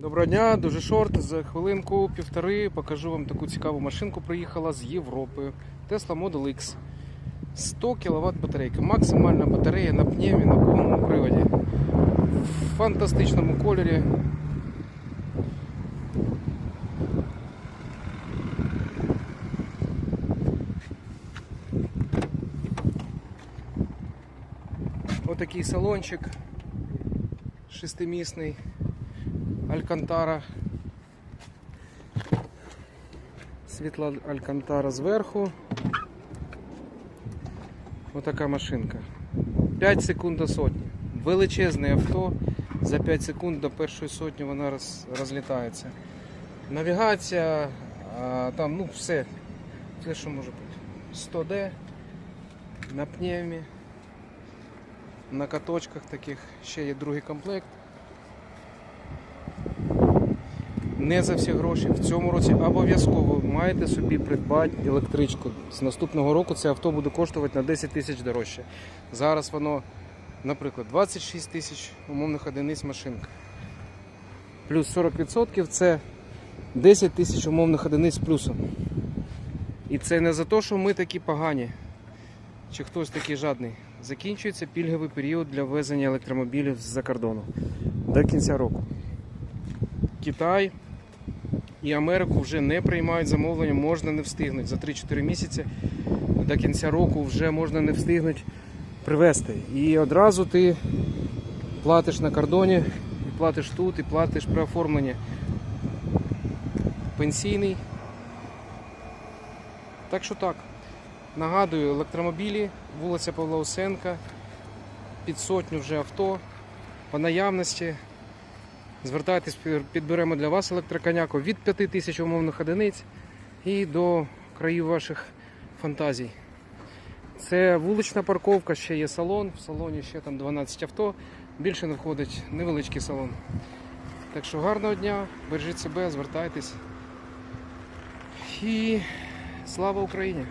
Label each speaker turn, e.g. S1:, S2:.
S1: Доброго дня, дуже шорт. За хвилинку півтори покажу вам таку цікаву машинку. Приїхала з Європи. Tesla Model X. 100 кВт батарейка. Максимальна батарея на пневмі на повному приводі. В фантастичному кольорі. Отакий салончик шестимісний. Алькантара. Світла Алькантара зверху. Отака машинка. 5 секунд до сотні. Величезне авто. За 5 секунд до першої сотні вона роз, розлітається. Навігація, а, там ну все. Все, що може бути. 100D на пневмі. На каточках таких ще є другий комплект. Не за всі гроші. В цьому році обов'язково маєте собі придбати електричку. З наступного року це авто буде коштувати на 10 тисяч дорожче. Зараз воно, наприклад, 26 тисяч умовних одиниць машинка. Плюс 40% це 10 тисяч умовних одиниць плюсом. І це не за те, що ми такі погані, чи хтось такий жадний. Закінчується пільговий період для ввезення електромобілів з-за кордону до кінця року. Китай і Америку вже не приймають замовлення, можна не встигнути. За 3-4 місяці до кінця року вже можна не встигнути привезти. І одразу ти платиш на кордоні, і платиш тут, і платиш при оформленні пенсійний. Так що так. Нагадую, електромобілі, вулиця Павла Усенка, під сотню вже авто по наявності. Звертайтесь, підберемо для вас електроконяку від 5 тисяч умовних одиниць і до країв ваших фантазій. Це вулична парковка, ще є салон. В салоні ще там 12 авто. Більше не входить невеличкий салон. Так що гарного дня, бережіть себе, звертайтесь. І слава Україні!